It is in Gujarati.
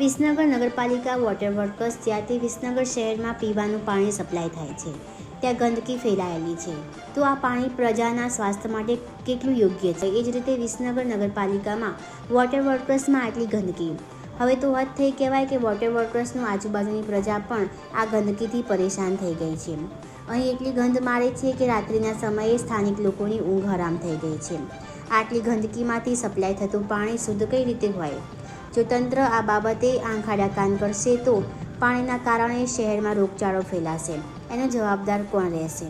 વિસનગર નગરપાલિકા વોટર વર્કર્સ જ્યાંથી વિસનગર શહેરમાં પીવાનું પાણી સપ્લાય થાય છે, ત્યાં ગંદકી ફેલાયેલી છે. તો આ પાણી પ્રજાના સ્વાસ્થ્ય માટે કેટલું યોગ્ય છે? એ જ રીતે વિસનગર નગરપાલિકામાં વોટર વર્કર્સમાં આટલી ગંદકી. હવે તો હદ થઈ કહેવાય કે વોટર વર્કર્સનું આજુબાજુની પ્રજા પણ આ ગંદકીથી પરેશાન થઈ ગઈ છે. અહીં એટલી ગંધ મારે છે કે રાત્રિના સમયે સ્થાનિક લોકોની ઊંઘ હરામ થઈ ગઈ છે. આટલી ગંદકીમાંથી સપ્લાય થતું પાણી શુદ્ધ કઈ રીતે હોય? જો તંત્ર આ બાબતે આંખાડા કાન કરશે તો પાણીના કારણે શહેરમાં રોગચાળો ફેલાશે. એનો જવાબદાર કોણ રહેશે?